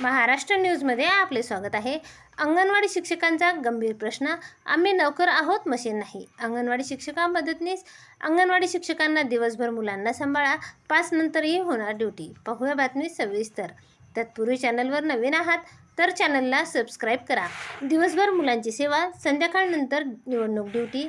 महाराष्ट्र न्यूजमध्ये आपले स्वागत आहे. अंगणवाडी शिक्षकांचा गंभीर प्रश्न आम्ही नोकर आहोत मशीन नाही. अंगणवाडी शिक्षका मदतनीस अंगणवाडी शिक्षकांना दिवसभर मुलांना सांभाळा पाच नंतरही होणार ड्युटी. पाहूया बातमी सविस्तर. तत्पूर्वी चॅनलवर नवीन आहात तर चॅनलला सबस्क्राईब करा. दिवसभर मुलांची सेवा संध्याकाळनंतर निवडणूक ड्युटी.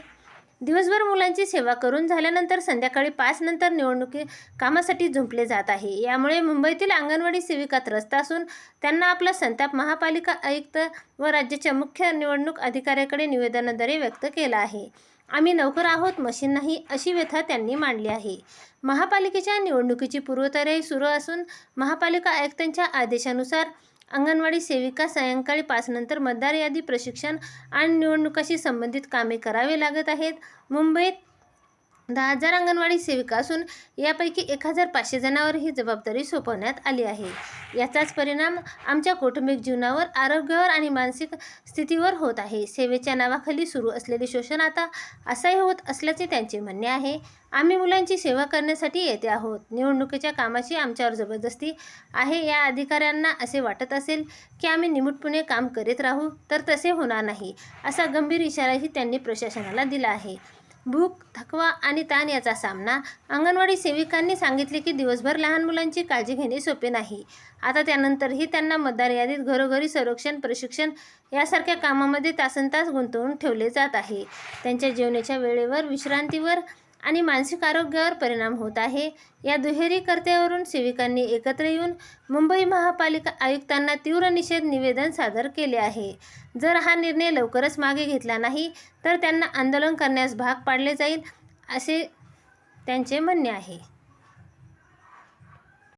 दिवसभर मुलांची सेवा करून झाल्यानंतर संध्याकाळी पाच नंतर निवडणुकी कामासाठी झुंपले जात आहे. यामुळे मुंबईतील अंगणवाडी सेविका त्रस्त असून त्यांना आपला संताप महापालिका आयुक्त व राज्याच्या मुख्य निवडणूक अधिकाऱ्याकडे निवेदनाद्वारे व्यक्त केला आहे. आम्ही नोकर आहोत मशीन नाही अशी व्यथा त्यांनी मांडली आहे. महापालिकेच्या निवडणुकीची पूर्वतयारी सुरू असून महापालिका आयुक्तांच्या आदेशानुसार अंगणवाडी सेविका सायंकाळी पाचनंतर मतदार यादी प्रशिक्षण आणि निवडणुकाशी संबंधित कामे करावे लागत आहेत. मुंबईत दहा हजार अंगणवाडी सेविका असून यापैकी एक हजार पाचशे जणांवर ही जबाबदारी सोपवण्यात आली आहे. याचाच परिणाम आमच्या कौटुंबिक जीवनावर आरोग्यावर आणि मानसिक स्थितीवर होत आहे. सेवेच्या नावाखाली सुरू असलेले शोषण आता असाही होत असल्याचे त्यांचे म्हणणे आहे. आम्ही मुलांची सेवा करण्यासाठी येते आहोत. निवडणुकीच्या कामाची आमच्यावर जबरदस्ती आहे. या अधिकाऱ्यांना असे वाटत असेल की आम्ही निमूटपणे काम करीत राहू तर तसे होणार नाही असा गंभीर इशाराही त्यांनी प्रशासनाला दिला आहे. भूक थकवा आणि ताण याचा सामना. अंगणवाडी सेविकांनी सांगितले की दिवसभर लहान मुलांची काळजी घेणे सोपे नाही. आता त्यानंतरही त्यांना मतदार यादीत घरोघरी संरक्षण प्रशिक्षण यासारख्या कामामध्ये तासनतास गुंतवून ठेवले जात आहे. त्यांच्या जेवणाच्या वेळेवर विश्रांतीवर आणि मानसिक आरोग्यावर परिणाम होत आहे. या दुहेरी कर्त्यावरून सेविकांनी एकत्र येऊन मुंबई महापालिका आयुक्तांना तीव्र निषेध निवेदन सादर केले आहे. जर हा निर्णय लवकरच मागे घेतला नाही तर त्यांना आंदोलन करण्यास भाग पाडले जाईल असे त्यांचे म्हणणे आहे.